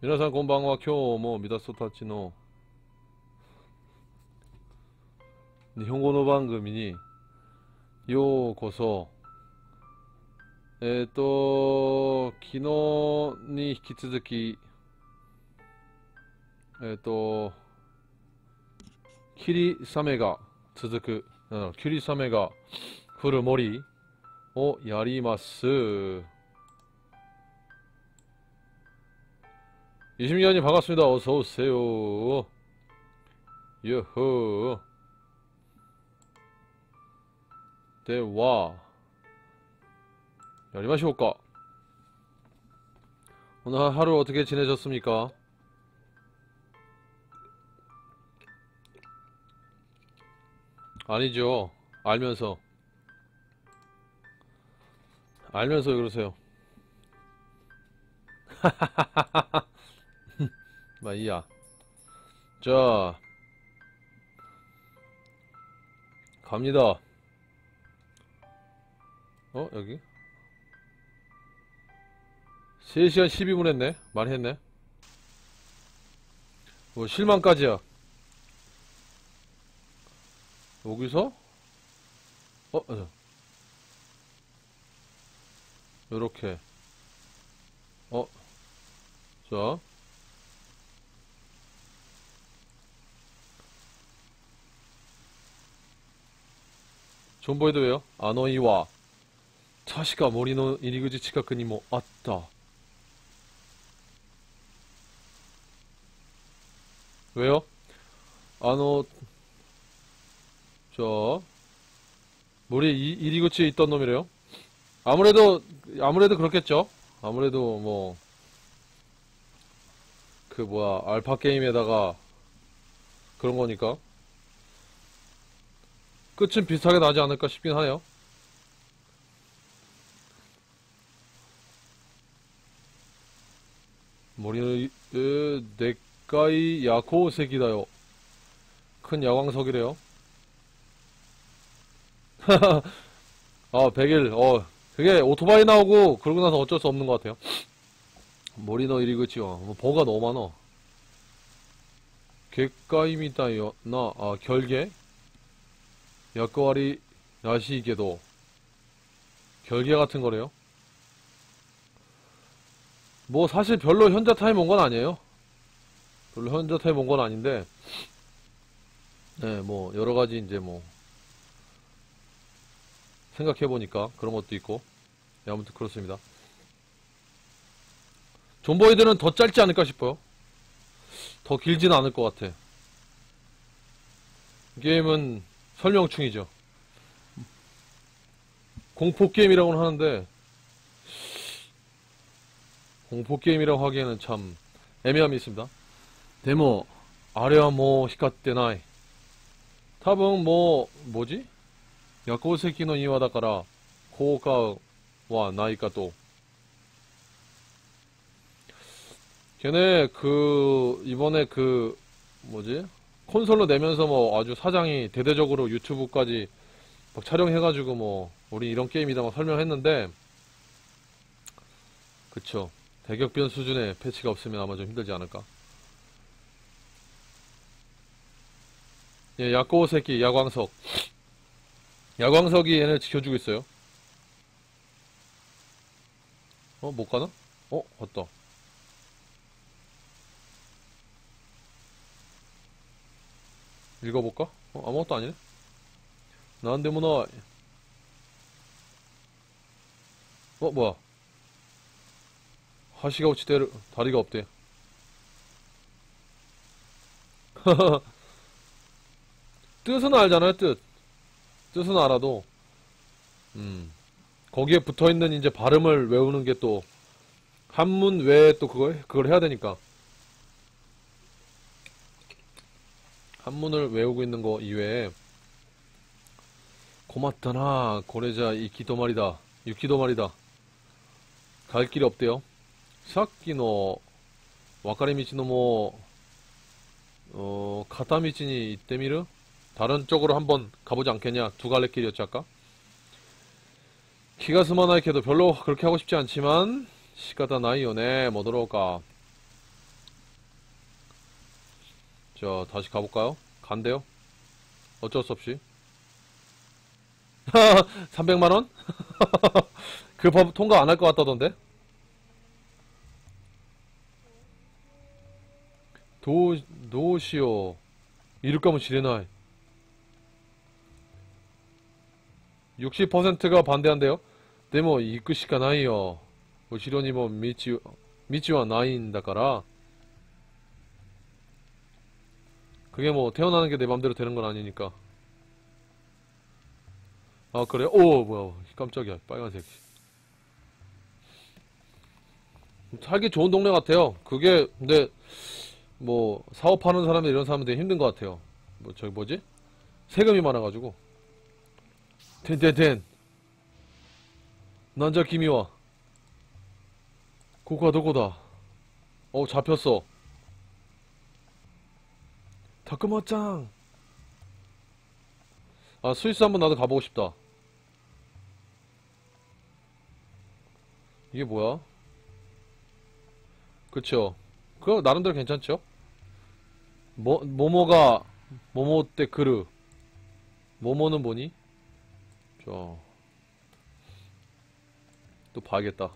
皆さんこんばんは。今日もミダストたちの日本語の番組にようこそ。えっ、と、昨日に引き続き、えっ、と、霧雨が続く、霧雨が降る森をやります。 20년이 반갑습니다. 어서 오세요. 유후. 대화. 야리마시오까. 오늘 하루 어떻게 지내셨습니까? 아니죠. 알면서. 알면서 왜 그러세요. 마이야. 자. 갑니다. 어, 여기? 3시간 12분 했네? 많이 했네? 뭐, 실망까지야. 여기서? 어, 어. 요렇게. 어. 자. 존보이드 왜요? 아노이와 차시가 모리노 이리그지 치카크니 뭐 아따 왜요? 아노 저 이- 이리그치에 있던 놈이래요? 아무래도 아무래도 그렇겠죠? 아무래도 뭐 그 뭐야 알파 게임에다가 그런 거니까 끝은 비슷하게 나지 않을까 싶긴 하네요. 머리는 에, 내가이 야코색이다요. 큰 야광석이래요. 아, 100일. 어, 그게 오토바이 나오고 그러고 나서 어쩔 수 없는 것 같아요. 머리너 이리그치요. 뭐 버가 너무 많아. 객가임이다요. 나, 아, 결계? 약과리 나시게도 결계 같은 거래요. 뭐 사실 별로 현자 타임 온 건 아니에요. 별로 현자 타임 온 건 아닌데, 네, 뭐 여러 가지 이제 뭐 생각해 보니까 그런 것도 있고, 네, 아무튼 그렇습니다. 존보이드는 더 짧지 않을까 싶어요. 더 길지는 않을 것 같아. 게임은 설명충이죠. 공포게임이라고는 하는데, 공포게임이라고 하기에는 참 애매함이 있습니다. 데모, 아래와 뭐, 히카떼나이. 탑은 뭐, 뭐지? 야코세키노 이와다카라, 코오카와 나이카 또. 걔네 그, 이번에 그, 뭐지? 콘솔로 내면서 뭐 아주 사장이 대대적으로 유튜브까지 막 촬영해가지고 뭐 우리 이런 게임이다 막 설명했는데 그쵸. 대격변 수준의 패치가 없으면 아마 좀 힘들지 않을까? 예 야꼬 새끼 야광석. 야광석이 얘네 지켜주고 있어요. 어 못가나? 어 갔다 읽어볼까? 어, 아무것도 아니네. 나한테 문화. 어, 뭐야. 하시가 오치 대를, 다리가 없대. 뜻은 알잖아요, 뜻. 뜻은 알아도, 음, 거기에 붙어 있는 이제 발음을 외우는 게 또, 한문 외에 또 그걸, 그걸 해야 되니까. 한문을 외우고 있는 거 이외에 고맙다나 고래자 이 기도 말이다 유기도 말이다. 갈 길이 없대요. 사키노 와카리미치노 뭐 어, 가타미치니 이때미르? 다른 쪽으로 한번 가보지 않겠냐? 두 갈래 길이었지 아까? 키가 스마나이케도. 별로 그렇게 하고 싶지 않지만 시가다 나이요네. 뭐 들어올까 자, 다시 가볼까요? 간대요? 어쩔 수 없이. 300만원? 그 법 통과 안 할 것 같다던데? 도, 도시오. 이럴 거면 지레나이. 60%가 반대한대요? でも行くしかないよ。後ろにも道、道はないんだから。 그게 뭐 태어나는 게 내 맘대로 되는 건 아니니까. 아 그래? 오 뭐야 깜짝이야 빨간색. 살기 좋은 동네 같아요. 그게 근데 뭐 사업하는 사람들 이런 사람들 힘든 것 같아요. 뭐 저기 뭐지? 세금이 많아가지고. 텐텐텐. 난자 김이와. 고가 도고다. 어 잡혔어. 다크마짱. 아 스위스 한번 나도 가보고 싶다. 이게 뭐야? 그쵸. 그거 나름대로 괜찮죠? 뭐, 모모가, 모모 때 그르. 모모는 뭐니? 자. 또 봐야겠다.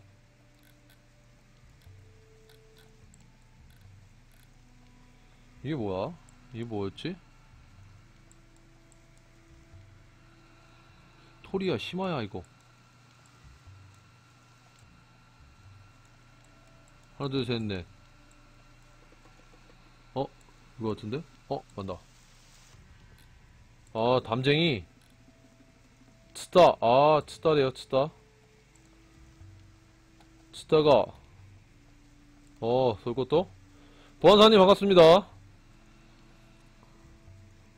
이게 뭐야? 이게 뭐였지? 토리야, 심화야, 이거. 하나, 둘, 셋, 넷. 어? 이거 같은데? 어? 맞다. 아, 담쟁이. 치다. 아, 치다래요, 치다. 치다가. 어, 솔것도? 보안사님 반갑습니다.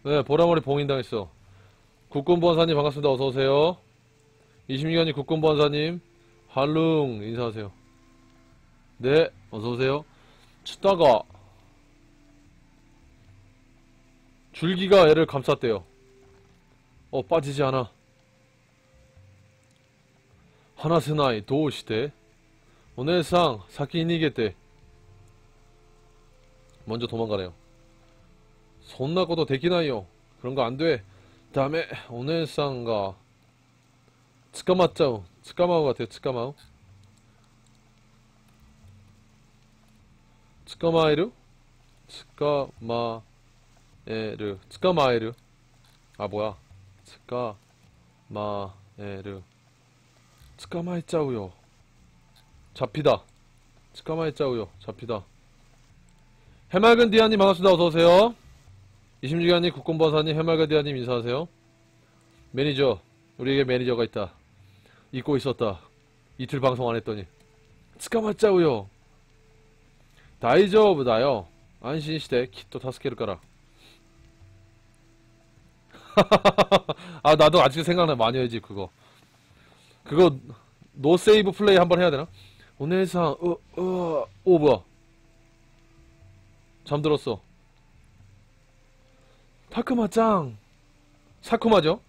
네, 보라머리 봉인당했어. 국군보안사님 반갑습니다. 어서오세요. 26년이 국군보안사님, 할룽, 인사하세요. 네, 어서오세요. 치다가, 줄기가 애를 감쌌대요. 어, 빠지지 않아. 하나세나이, 도우시대. 오네상, 사키니게테. 먼저 도망가래요. 손나고도 되기나요? 그런 거안 돼. 다음에 오네상가 츠카마짜오 츠카마우 같아요. 츠카마우. 츠카마에르? 츠카마에르. 츠카마에르. 아 뭐야? 츠카마에르. 츠카마에짜우요. 잡히다. 츠카마에짜우요. 잡히다. 해맑은 디아님 반갑습니다. 어서오세요. 26년님 국군보사님 해맑은 디아님 인사하세요. 매니저. 우리에게 매니저가 있다. 잊고 있었다. 이틀 방송 안 했더니. 츠카마짜우요. 다이저브다요. 안심시대 키토 타스케르까라. 아 나도 아직 생각나 해야지 그거. 그거 노 세이브 플레이 한번 해야 되나? 오늘상 어어오 뭐야? 잠들었어. 타크마 짱 사쿠마죠?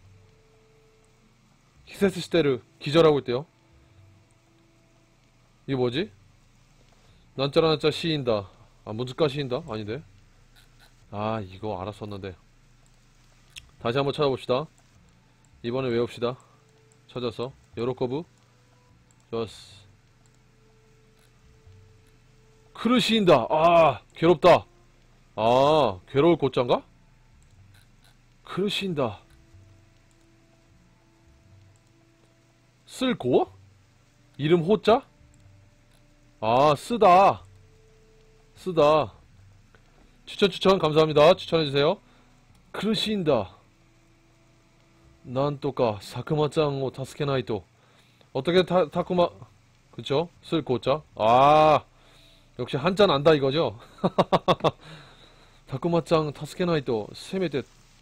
히세스 시테르 기절하고 있대요. 이게 뭐지? 난짜라 난짜 시인다. 아 문즈가 시인다? 아닌데. 아 이거 알았었는데. 다시 한번 찾아봅시다. 이번에 외웁시다. 찾았어. 요로코브. 좋았어. 크르시인다. 아, 괴롭다. 아, 괴로울 곧장가? 크르시인다. 쓸고? 이름 호자? 아, 쓰다. 쓰다. 추천, 추천, 감사합니다. 추천해주세요. 크르시인다. 난 또까, 사크마짱 오 타스케나이토. 어떻게 타, 타쿠마, 그쵸? 쓸 고자? 아, 역시 한자는 안다 이거죠? 타쿠마짱 타스케나이토, 세메테, 나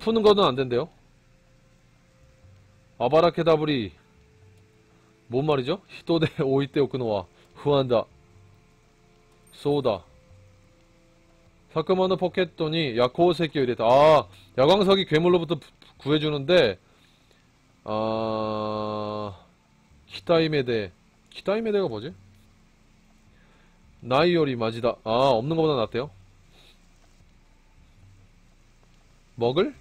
푸는 거는 안 된대요. 아바라케다브리. 뭔 말이죠? 히토데 오이테 오크노와 후한다. 소다. 사크마노 포켓돈이 야코세키を 이랬다. 아, 야광석이 괴물로부터 부- 구해주는데, 아, 키타이메데. 키타이메데가 뭐지? 나이요리 마지다. 아, 없는 것보다 낫대요. 먹을?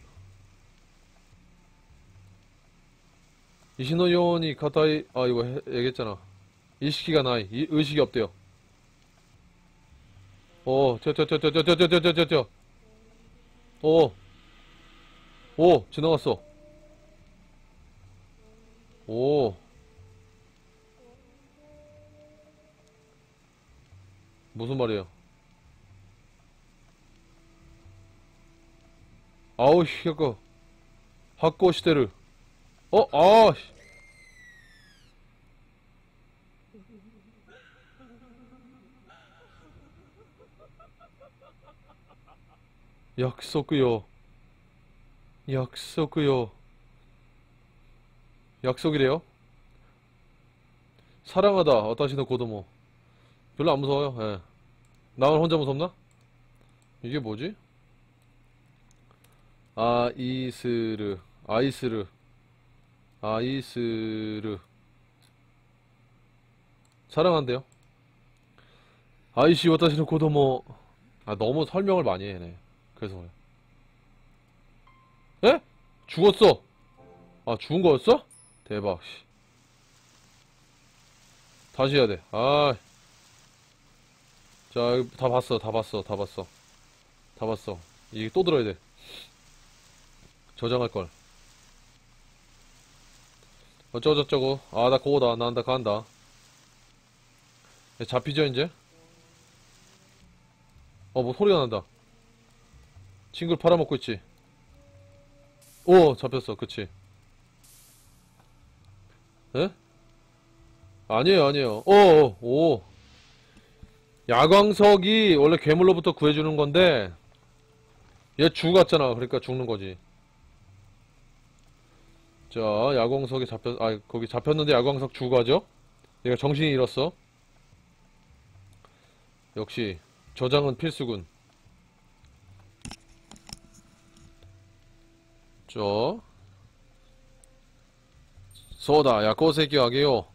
이시노요니 카타이, 아, 이거 해- 얘기했잖아. 이시키가 나이, 이- 의식이 없대요. 오, 튀어, 튀어, 튀어, 튀어, 튀어, 튀어, 튀어, 튀어, 튀어, 튀어. 오, 오, 지나갔어. 오. 무슨 말이에요? 아우, 씨, 그, 학고 시대를. 어, 아, 씨. 약속이요. 약속이요. 약속이래요? 사랑하다. 어따시노 고도모. 별로 안 무서워요. 예. 나만 혼자 무섭나? 이게 뭐지? 아이스르. 아이스르. 아이스르. 사랑한대요. 아이시 와타시노 고도모. 아, 너무 설명을 많이 해, 네. 그래서 그래. 에? 죽었어. 아, 죽은 거였어? 대박, 씨. 다시 해야 돼. 아. 자, 다 봤어, 다 봤어, 다 봤어. 다 봤어. 이게 또 들어야 돼. 저장할 걸. 어쩌고저쩌고. 아, 나 고다. 난다, 간다. 야, 잡히죠, 이제? 어, 뭐 소리가 난다. 친구를 팔아먹고 있지. 오, 잡혔어. 그치. 에? 아니에요, 아니에요. 오, 오, 오. 야광석이 원래 괴물로부터 구해주는 건데, 얘 죽었잖아. 그러니까 죽는 거지. 자, 야광석이 잡혔, 아, 거기 잡혔는데 야광석 죽어가죠? 얘가 정신이 잃었어. 역시, 저장은 필수군. 저, 소다, 야, 꼬세기 하게요.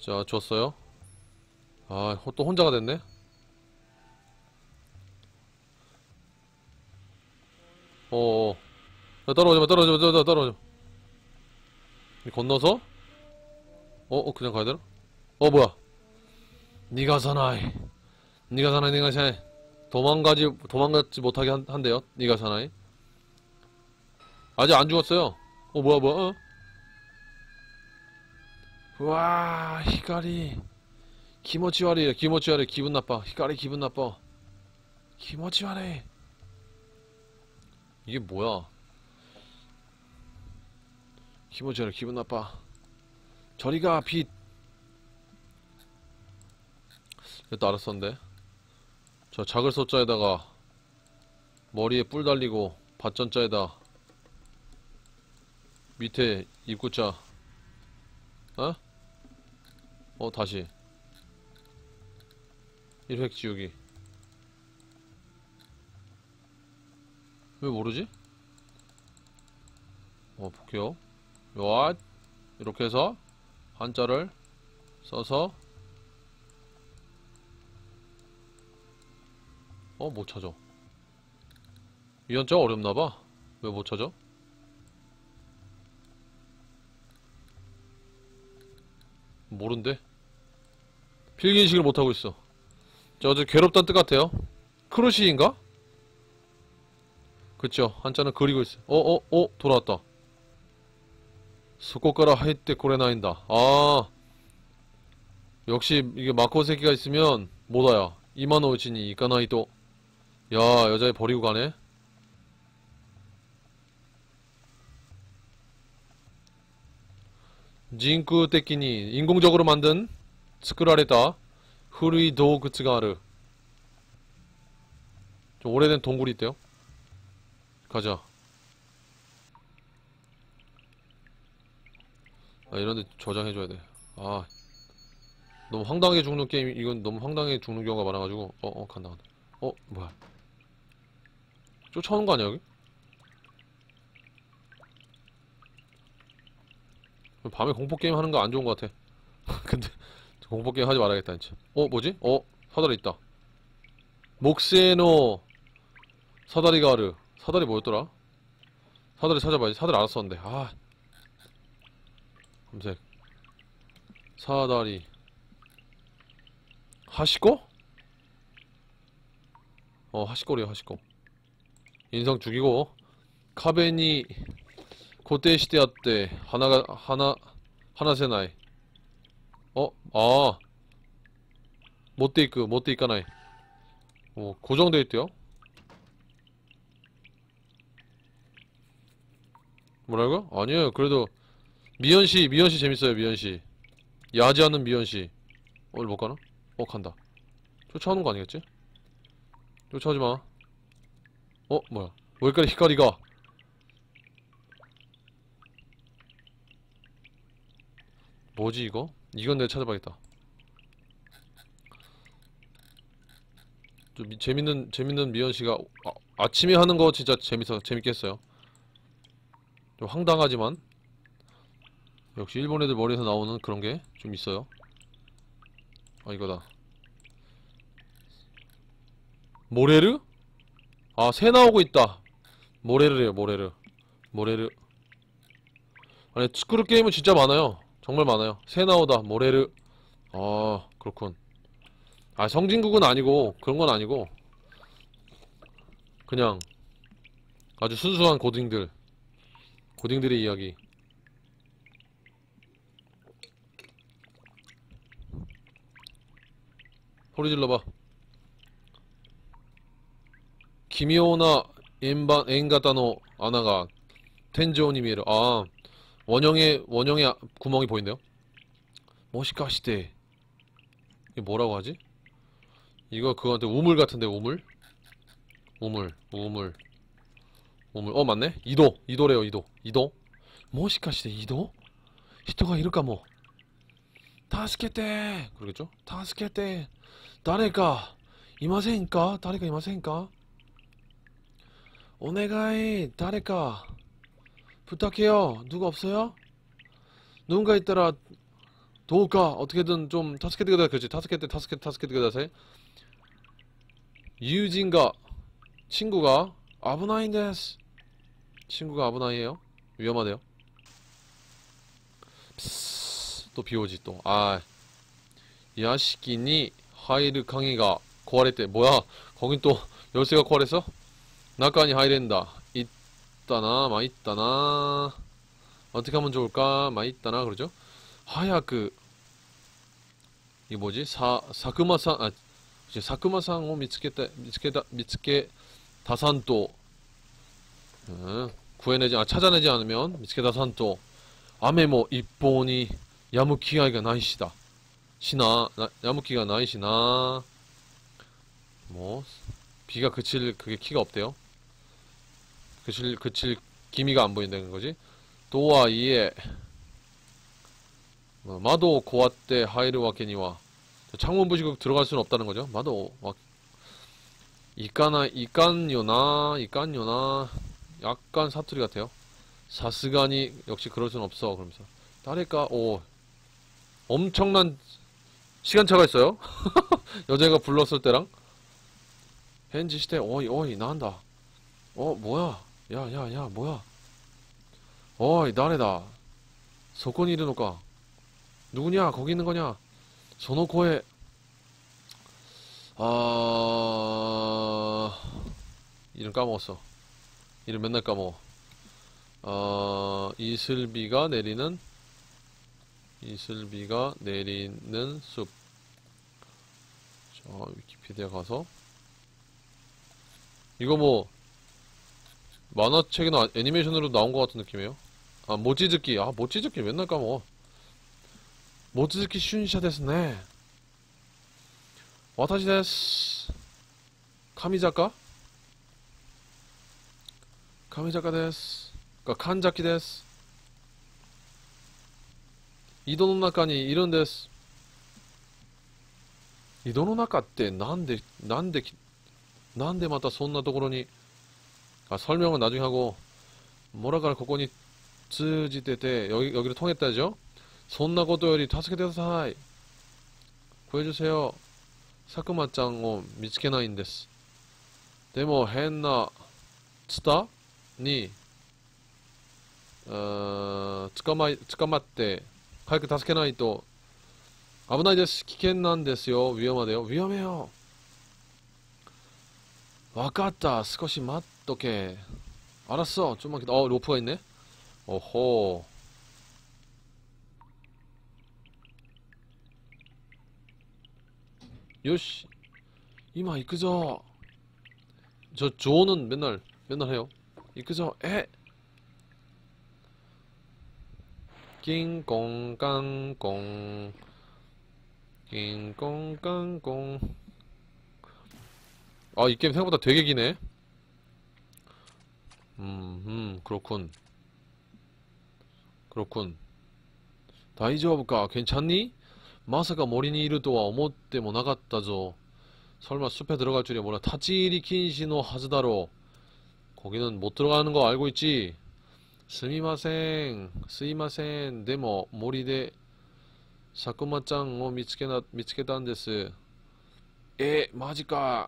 자, 줬어요. 아, 호- 또 혼자가 됐네? 어어. 야, 떨어져 마, 떨어져 마, 떨어져, 떨어져. 이 건너서? 어, 어, 그냥 가야 되나? 어, 뭐야. 니가 사나이. 니가 사나이, 니가 사나이. 도망가지, 도망가지 못하게 한, 한대요. 니가 사나이. 아직 안 죽었어요. 어, 뭐야, 뭐야, 어? 와, 히카리. 기모치와리, 기모치와리, 기분 나빠. 히카리 기분 나빠. 기모치와리. 이게 뭐야? 기모치와리, 기분 나빠. 저리가, 빛. 이것도 알았었는데. 저 작을 소자에다가 머리에 뿔 달리고 밭전자에다 밑에 입구자 어? 어 다시 1획 지우기 왜 모르지? 어 볼게요 요아 이렇게 해서 한자를 써서 어 못 찾아 이 한자 어렵나봐 왜 못 찾아? 모른데? 필기인식을 못하고 있어. 저, 저, 괴롭단 뜻 같아요. 크로시인가? 그쵸. 한자는 그리고 있어. 어, 어, 어, 돌아왔다. 고레나인다. 아. 역시, 이게 마코 새끼가 있으면, 못 와요. 이마노 우치니 이까나이도. 야, 여자애 버리고 가네? 진쿠 떼끼니 인공적으로 만든 스크라레다 후루이 도구츠가 아르 좀 오래된 동굴이 있대요. 가자. 아, 이런데 저장해줘야 돼. 아, 너무 황당하게 죽는 게임, 이건 너무 황당하게 죽는 경우가 많아가지고, 어, 어, 간다, 간다. 어, 뭐야. 쫓아오는 거 아니야, 여기? 밤에 공포게임 하는 거 안 좋은 것 같아. 근데, 공포게임 하지 말아야겠다, 진짜. 어, 뭐지? 어, 사다리 있다. 목세노 사다리 가르. 사다리 뭐였더라? 사다리 찾아봐야지. 사다리 알았었는데. 아. 검색. 사다리. 하시고? 어, 하시고래요, 하시고. 인성 죽이고. 카베니 고테 시대였대. 하나가, 하나, 하나세나이. 어, 아. 못데이크, 못데이까나이. 어, 고정되어 있대요? 뭐라고요? 아니에요. 그래도 미연 씨, 미연 씨 재밌어요. 미연 씨. 야지 않는 미연씨. 어디 못 가나? 어 간다. 쫓아오는 거 아니겠지? 쫓아오지 마. 어 뭐야? 왜까지 히카리가? 뭐지 이거? 이건 내가 찾아봐야겠다. 좀 미- 재밌는 재밌는 미연 씨가 아, 아침에 하는 거 진짜 재밌어 재밌겠어요. 좀 황당하지만 역시 일본 애들 머리에서 나오는 그런 게 좀 있어요. 아 이거다. 모레르? 아 새 나오고 있다. 모레르래요 모레르. 모레르. 아니 스크루 게임은 진짜 많아요. 정말 많아요. 새 나오다 모레르. 아 그렇군. 아 성진국은 아니고 그런 건 아니고 그냥 아주 순수한 고딩들 고딩들의 이야기 소리 질러봐. 기미오나 엔반 엔가타노 아나가 텐조니미에르 아 원형의 원형의 아- 구멍이 보인대요? 모시카시대. 이게 뭐라고 하지? 이거 그거한테 우물 같은데 우물? 우물 우물. 우물. 어 맞네. 이도. 이도래요 이도. 이도? 모시카시대 이도? 히토가 이럴까 뭐? 타스케테 그러겠죠? 타스케테 다레가 이마센까? 다레가 이마센까? 오네가이 다레가 부탁해요. 누가 없어요? 누군가 있더라. 도우까 어떻게든 좀 타스케트가 그렇지. 타스케트 타스케트 타스케트가 다세. 유진가 친구가 아브나인데스. 친구가 아브나이에요? 위험하대요. 또 비오지 또 아 야시키니 하이르 강이가 고아랬대 뭐야? 거긴 또 열쇠가 고아랬어? 나까니 하이렌다. 있다나 마 있다나. 어떻게 하면 좋을까? 마 있다나 그러죠? 하야그 이게 뭐지? 사 사크마상 아 이제 사크마상을 미츠케다 미츠케다 미츠케 다산또 어, 구해내지 아 찾아내지 않으면 미츠케 다산또 아메모 이뽀니 야무키가이가 나이 시나 나, 야무키가 나이시나 뭐 비가 그칠 그게 키가 없대요. 그칠 그칠 기미가 안 보인다는 거지? 또와 이에. 뭐, 마도 고아때 하이르 와케니와. 창문 부시고 들어갈 수는 없다는 거죠. 마도 와. 이까나 이깐요나 이깐요나. 약간 사투리 같아요. 사스가니 역시 그럴 순 없어. 그러면서. 딸일까? 오. 엄청난 시간차가 있어요? 여자가 불렀을 때랑? 헨지 시대 어이 어이 나한다. 어 뭐야? 야야야 야, 야, 뭐야? 어이 나네다. 소권이 이르노까? 누구냐? 거기 있는 거냐? 소노코에 아 이름 까먹었어. 이름 맨날 까먹어. 아 이슬비가 내리는 이슬비가 내리는 숲. 저 위키피디아 가서. 이거 뭐, 만화책이나 아, 애니메이션으로 나온 것 같은 느낌이에요. 아, 모찌즈키. 아, 모찌즈키 맨날 까먹어. 모찌즈키 슌샤 데스네. 와타시 데스. 카미자카? 카미자카 데스. 그니까 칸자키 데스. 이도の中にいるんです。井戸の中ってなんで、なんでき、なんでまたそんなところに、あ、 설명은 나중에 하고, 뭐라가 ここに通じてて, 여기, 여기를 통했다죠? そんなことより助けてください. 구해주세요. 사쿠마ちゃんを 見つけないんです.でも変なツタに、어, 捕まい、捕まって、 早く助けないと危ないです。危険なんですよ。위험하대요。 위험해요。 わかった。少し待っとけ。알았어。 좀만 기다. 어, 로프가 있네. 오호. 요시. 이마 이끄죠. 저 조는 맨날 맨날 해요. 이끄죠. 에. 낑꽁깡꽁. 낑꽁깡꽁 아, 이 게임 생각보다 되게 기네. 음, 음, 그렇군. 그렇군. 다이저브까? 괜찮니? 마사가 머리니 이르 또와 오모떼모 나갔다죠. 설마 숲에 들어갈 줄이야 몰라. 타치리 킨시노 하즈다로. 거기는 못 들어가는 거 알고 있지? 스미마생, 스이마생, 데모, 모리데, 사쿠마ちゃん を 미츠케나, 미츠케다는 데스. 에, 마지까.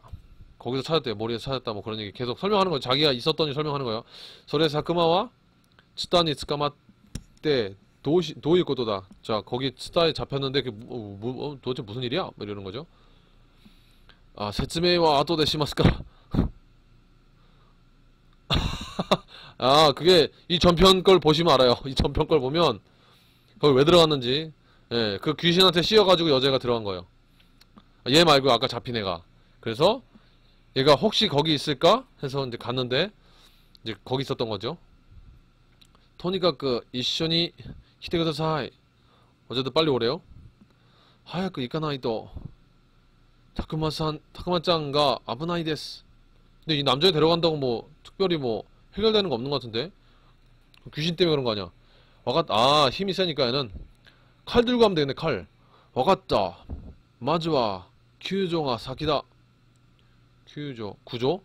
거기서 찾았대요. 머리에서 찾았다. 뭐 그런 얘기 계속 설명하는 거예요. 자기가 있었던 일 설명하는 거예요. 소레 사쿠마와 츠타니 츠카마때 도시 도일 것도다. 자, 거기 츠타에 잡혔는데 그 뭐, 뭐, 어, 도대체 무슨 일이야? 뭐 이러는 거죠. 아, 세츠메이와 아토데 시마스까. 아, 그게 이 전편 걸 보시면 알아요. 이 전편 걸 보면 거기 왜 들어갔는지. 예, 그 귀신한테 씌워가지고 여자가 들어간 거예요. 얘 말고 아까 잡힌 애가. 그래서 얘가 혹시 거기 있을까 해서 이제 갔는데 이제 거기 있었던 거죠. 토니가 그 이쇼니 히데그다 사이 어제도 빨리 오래요. 하야크 이카나이도 타쿠마산 타쿠마짱가 아브나이 데스. 근데 이 남자에 데려간다고 뭐 특별히 뭐 해결되는 거 없는 것 같은데 귀신 때문에 그런 거 아니야? 와갔 아 힘이 세니까 얘는 칼 들고 가면 되겠네 칼. 와갔다. 마즈와 큐조가 사키다. 큐조 구조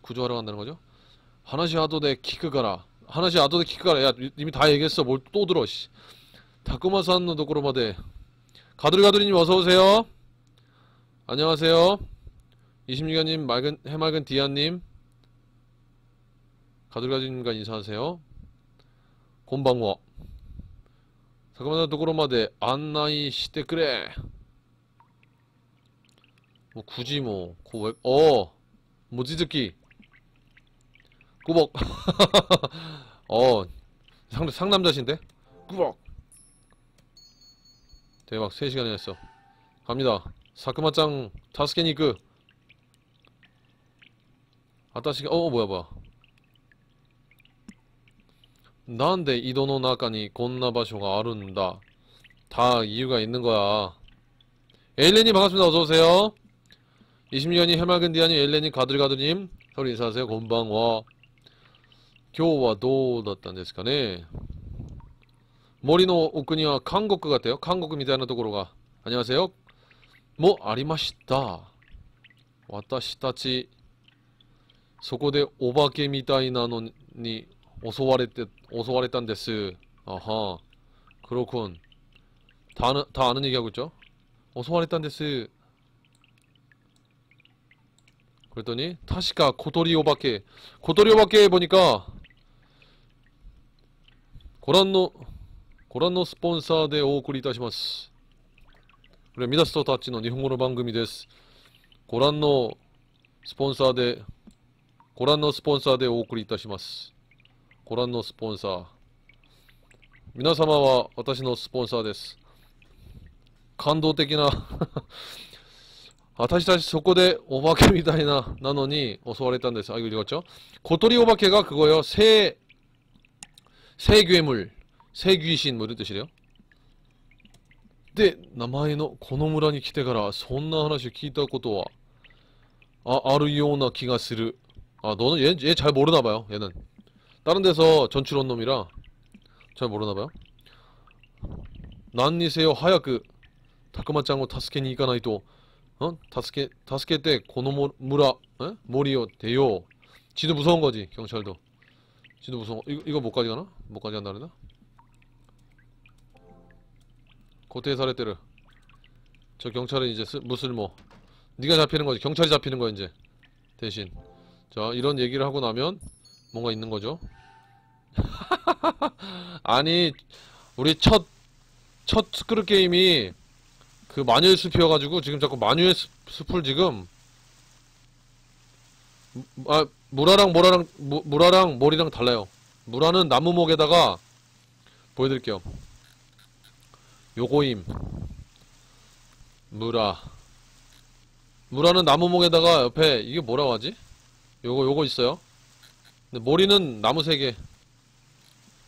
구조하러 간다는 거죠. 하나시 아도데 키크 가라. 하나시 아도데 키크 가라. 야 이미 다 얘기했어. 뭘 또 들어. 씨. 다쿠마산 도코로마데 가두리가두리님 어서 오세요. 안녕하세요. 26년님 맑은 해맑은 디아님 가두리가두리님과 인사하세요. 곤방워. 잠깐만 도코로마데 안나이 시대 그래. 뭐 굳이 뭐 고, 어 모지즈키 꾸벅. 어 상, 상남자신데? 꾸벅. 대박 3시간이나 했어. 갑니다. 사크마짱 타스케니크 아따시가 어 뭐야 뭐야 난데 이도노 나카니 곤나 바쇼가 아른다 다 이유가 있는 거야 에일렌님 반갑습니다 어서오세요 26년이 해맑은 디아님 엘렌님 가들가들님 서로 인사하세요 곤방와 교와 도다ったん ですかね 머리노 오크니와 한국 같아요 한국 미다이나 도구로가 안녕하세요 뭐 아리마시다 와타시타치 そこでお化けみたいなのに 襲われて襲われたんです 아하 그렇군 다 아는, 다 아는 얘기하고 있죠 襲われたんです 그랬더니 타시카 고토리 오바케 고토리 오바케 보니까 고란노 고란노 스폰서 대 오쿠리 이타시마스 그래 미다스토 타치노 일본어 방금이 데스 고란노 스폰서 대 고란노 스폰서 대 오쿠리 이타시마스 고란노 스폰서 미나사마와 私の 스폰서 데스 感動的な私たちそこでお化けみたいな、なのに襲われたんです。아 이거 읽었죠? 고토리 오바케가 그거요. 새, 새 괴물, 새 귀신 뭐 이런 뜻이래요. で、名前のこの村に来てからそんな話を聞いたことはあ、あるような気がする. 아, 너는 얘, 얘 잘 모르나 봐요. 얘는. 다른 데서 전출 온 놈이라 잘 모르나봐요. 난니세요 하야그 다크마짱고 타스케니 이가나이도 어? 타스케 타스케 때 고노무라 에? 모리오 대요. 지도 무서운 거지 경찰도. 지도 무서워. 이거 이거 못 가져가나? 못 가져간다 그러나? 고테에 사례때르. 저 경찰은 이제 쓰, 무슬모. 네가 잡히는 거지. 경찰이 잡히는 거야 이제. 대신. 자 이런 얘기를 하고 나면 뭔가 있는 거죠. 아니 우리 첫 첫 스크루 게임이 그 마녀의 숲이어가지고 지금 자꾸 마녀의 숲, 숲을 지금 무- 아 무라랑 모라랑 무, 무라랑 몰이랑 달라요. 무라는 나무목에다가 보여드릴게요. 요거임 무라 무라는 나무목에다가 옆에 이게 뭐라고 하지? 요거 요거 있어요. 근데 모리는 나무 세 개.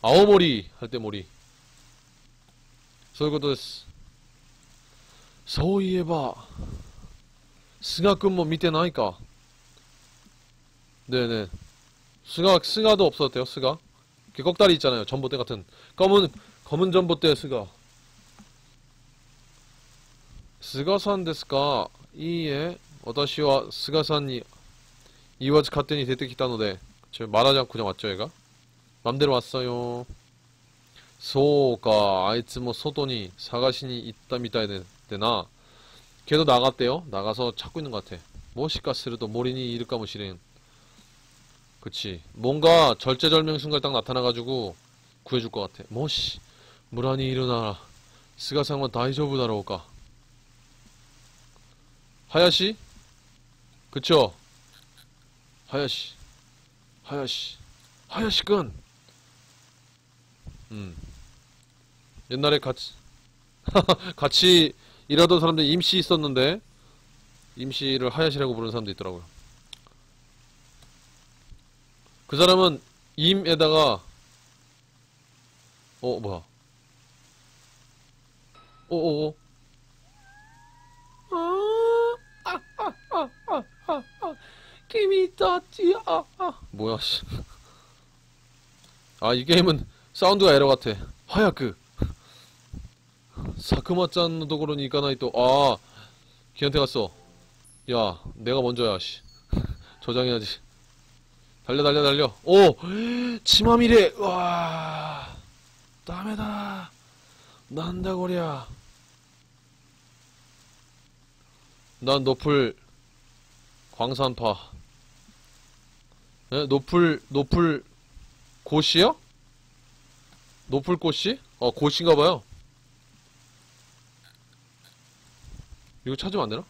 아오모리 할 때 모리. そういうことです。そういえば、菅君も見てないか。 네네. 스가, 스가도 없었대요, 스가. 이렇게 꺽다리 있잖아요, 전봇대 같은. 검은, 검은 전봇대 스가. 스가さん ですかいいえ、私はスガさんに言わず勝手に出てきたので、 저 말하지 않고 그냥 왔죠 얘가? 맘대로 왔어요. 소가 아이츠모 뭐 소돈이 사가신이 있다 미다 되나? 걔도 나갔대요. 나가서 찾고 있는 것 같아. 모시가스르도 모리니 이르까모 시린 그치. 뭔가 절제절명 순간 딱 나타나가지고 구해줄 것 같아. 모시 무란히 일어나라. 스가상은 다이저브 다로오까. 하야시? 그쵸? 하야시 하야시. 하야시군! 음. 옛날에 같이, 같이 일하던 사람들 임시 있었는데, 임시를 하야시라고 부르는 사람도 있더라고요. 그 사람은 임에다가 어 뭐야 어어어 키미타치 아아. 뭐야 씨. 아 이 게임은 사운드가 에러 같아. 하야크 사크마짠 도구로니 이까나이또 아 걔한테 갔어. 야 내가 먼저야 씨. 저장해야지. 달려 달려 달려. 오 치마미래. 와 다메다. 난다 거랴 난 노플 광산파 네? 노플 노플 고시요? 노플 고시? 어 고시인가봐요 이거 찾으면 안되나?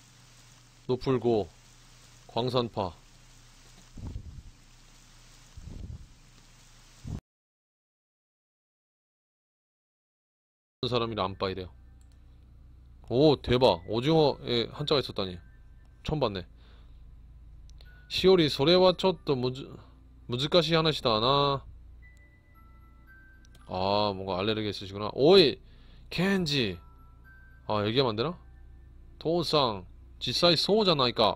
노플고 광산파 사람이 람빠이래요. 오 대박 오징어에 한자가 있었다니 처음 봤네. 시오리 소레와 쳤또 무즈 무즈까시 하나시다 하나. 아 뭔가 알레르기 있으시구나. 오이 켄지. 아 얘기하면 안 되나? 도상 지사이 소우잖아이까.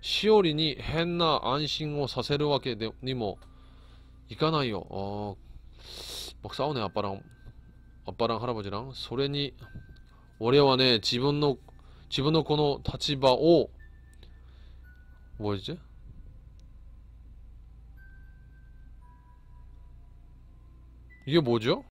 시오리니 hen나 안싱を 사세를 와게 니모 이까나요. 어. 막 싸우네 아빠랑 아빠랑 할아버지랑 소련이 오래완에 지분노 지분노 코노 타치바 오 뭐였지? 이게 뭐죠?